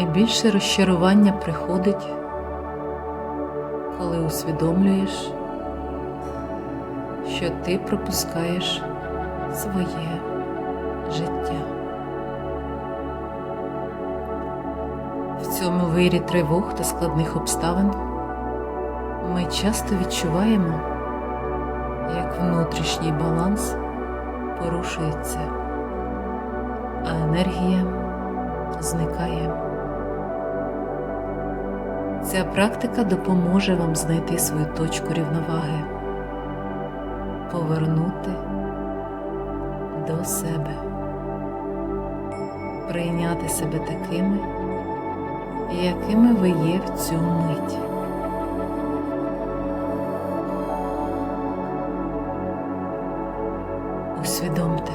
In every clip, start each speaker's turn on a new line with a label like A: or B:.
A: Найбільше розчарування приходить, коли усвідомлюєш, що ти пропускаєш своє життя. В цьому вирі тривог та складних обставин ми часто відчуваємо, як внутрішній баланс порушується, а енергія зникає. Ця практика допоможе вам знайти свою точку рівноваги, повернути до себе, прийняти себе такими, якими ви є в цю мить. Усвідомте,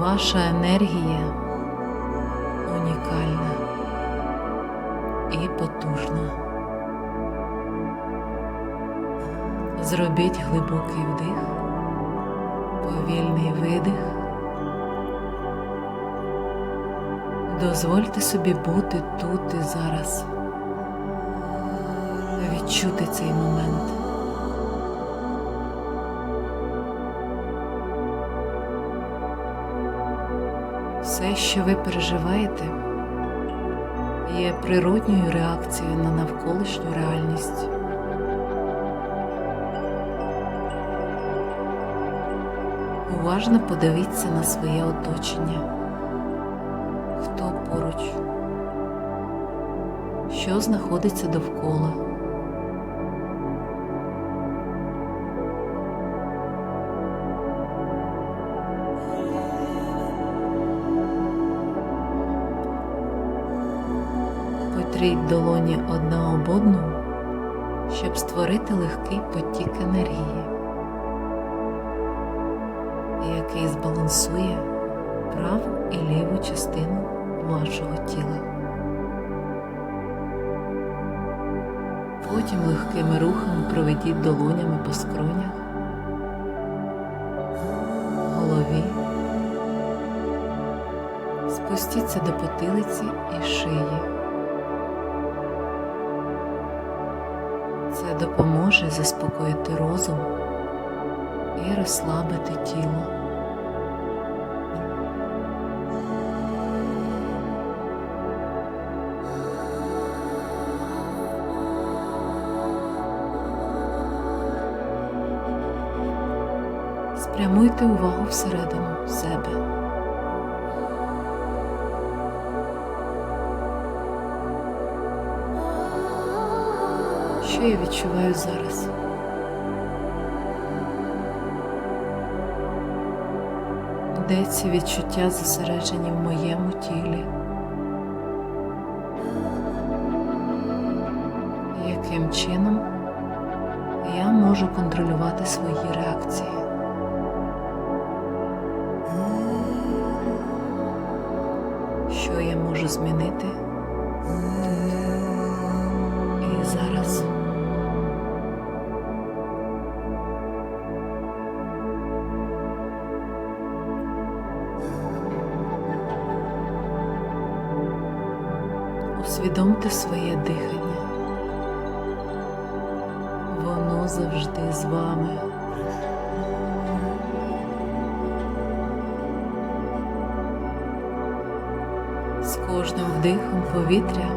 A: ваша енергія і потужна. Зробіть глибокий вдих, повільний видих. Дозвольте собі бути тут і зараз, відчути цей момент. Все, що ви переживаєте, є природньою реакцією на навколишню реальність. Уважно подивіться на своє оточення. Хто поруч? Що знаходиться довкола? Потріть долоні одна об одну, щоб створити легкий потік енергії, який збалансує праву і ліву частину вашого тіла. Потім легкими рухами проведіть долонями по скронях, голові, спустіться до потилиці і шиї. Допоможе заспокоїти розум і розслабити тіло. Спрямуйте увагу всередину себе. Що я відчуваю зараз? Де ці відчуття зосереджені в моєму тілі? Яким чином я можу контролювати свої реакції? Що я можу змінити і зараз? Усвідомте своє дихання. Воно завжди з вами. З кожним вдихом повітря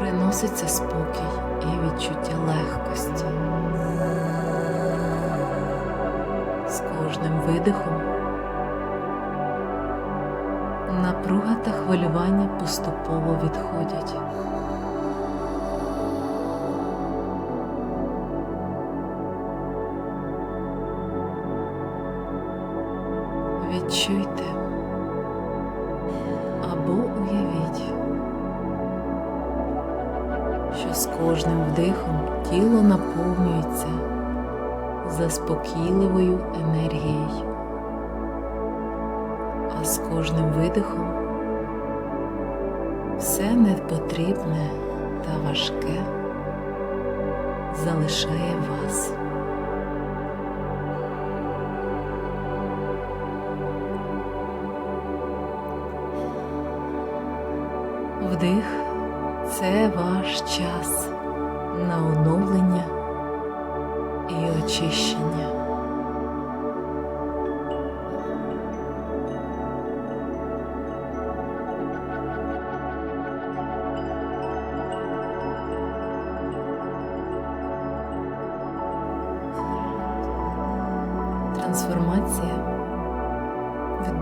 A: приноситься спокій і відчуття легкості. З кожним видихом напруга та хвилювання поступово відходять. Відчуйте або уявіть, що з кожним вдихом тіло наповнюється заспокійливою енергією, з кожним видихом все непотрібне та важке залишає вас. Вдих це ваш час на оновлення і очищення.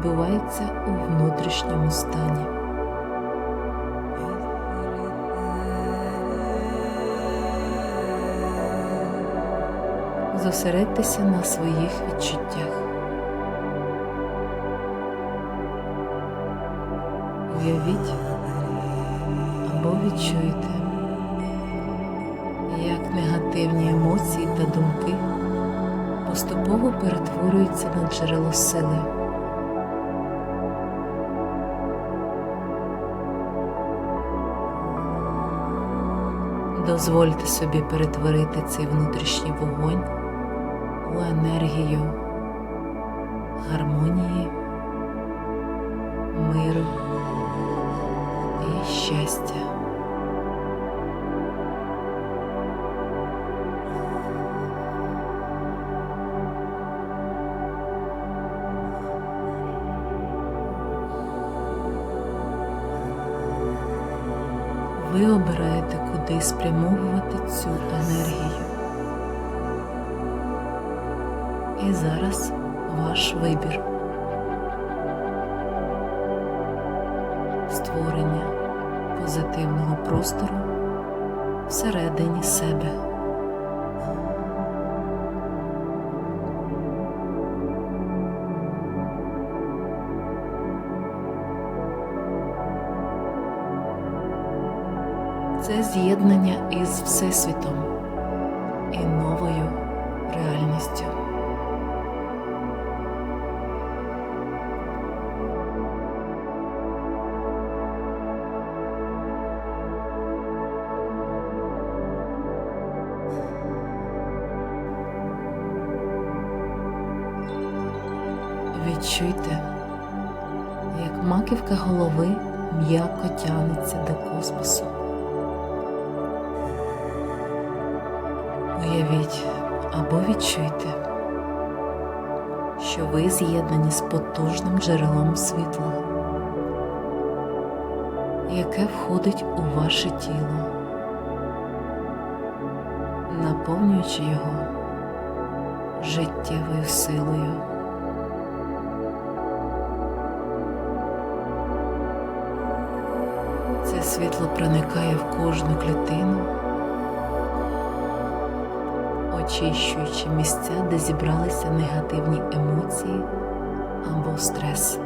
A: Відбувається у внутрішньому стані. Зосередьтеся на своїх відчуттях. Уявіть або відчуйте, як негативні емоції та думки поступово перетворюються на джерело сили. Дозвольте собі перетворити цей внутрішній вогонь у енергію гармонії, миру і щастя. Ви обираєте, куди спрямовувати цю енергію. І зараз ваш вибір. Створення позитивного простору всередині себе. З'єднання із Всесвітом і новою реальністю. Відчуйте, як маківка голови м'яко тягнеться до космосу. Уявіть або відчуйте, що ви з'єднані з потужним джерелом світла, яке входить у ваше тіло, наповнюючи його життєвою силою. Це світло проникає в кожну клітину, очищуючи місця, де зібралися негативні емоції або стрес.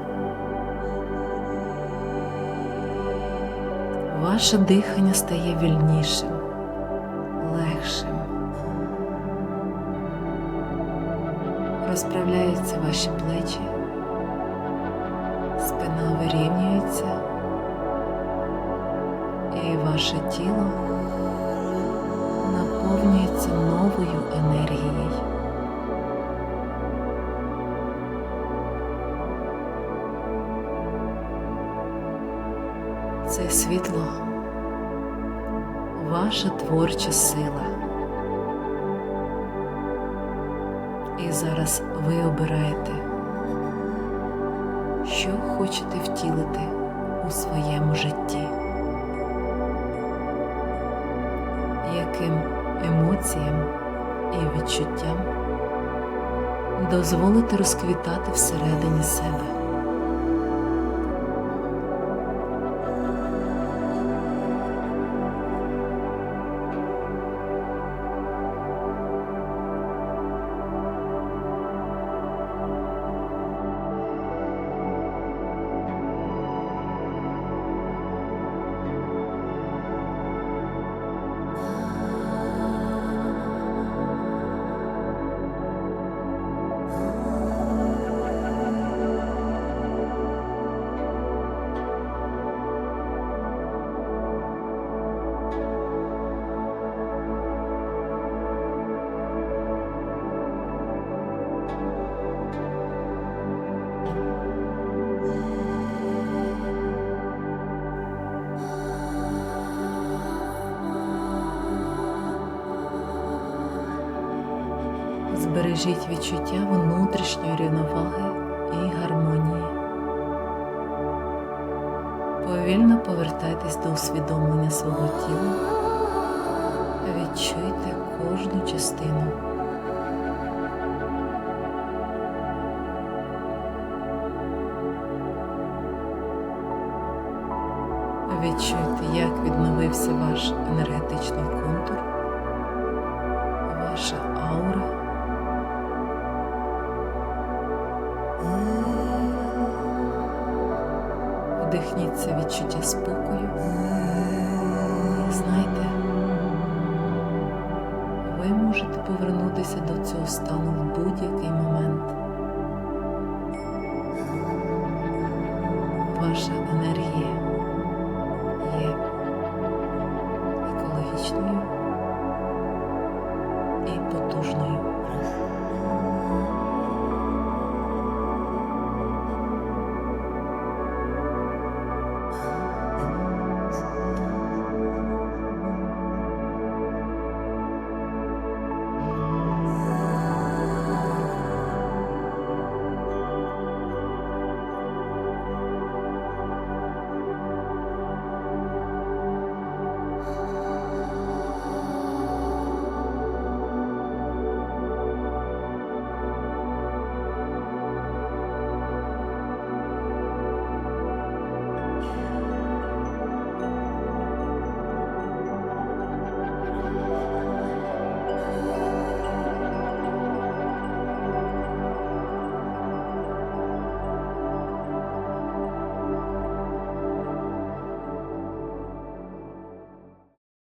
A: Ваше дихання стає вільнішим, легшим. Розправляються ваші плечі, спина вирівнюється і ваше тіло наповнюється новою енергією. Це світло ваша творча сила. І зараз ви обираєте, що хочете втілити у своєму житті. Яким емоціям і відчуттям дозволити розквітати всередині себе. Збережіть відчуття внутрішньої рівноваги і гармонії. Повільно повертайтесь до усвідомлення свого тіла. Відчуйте кожну частину. Відчуйте, як відновився ваш енергетичний контур, ваша аура. Вдихніть це відчуття спокою. Знайте, ви можете повернутися до цього стану в будь-який момент.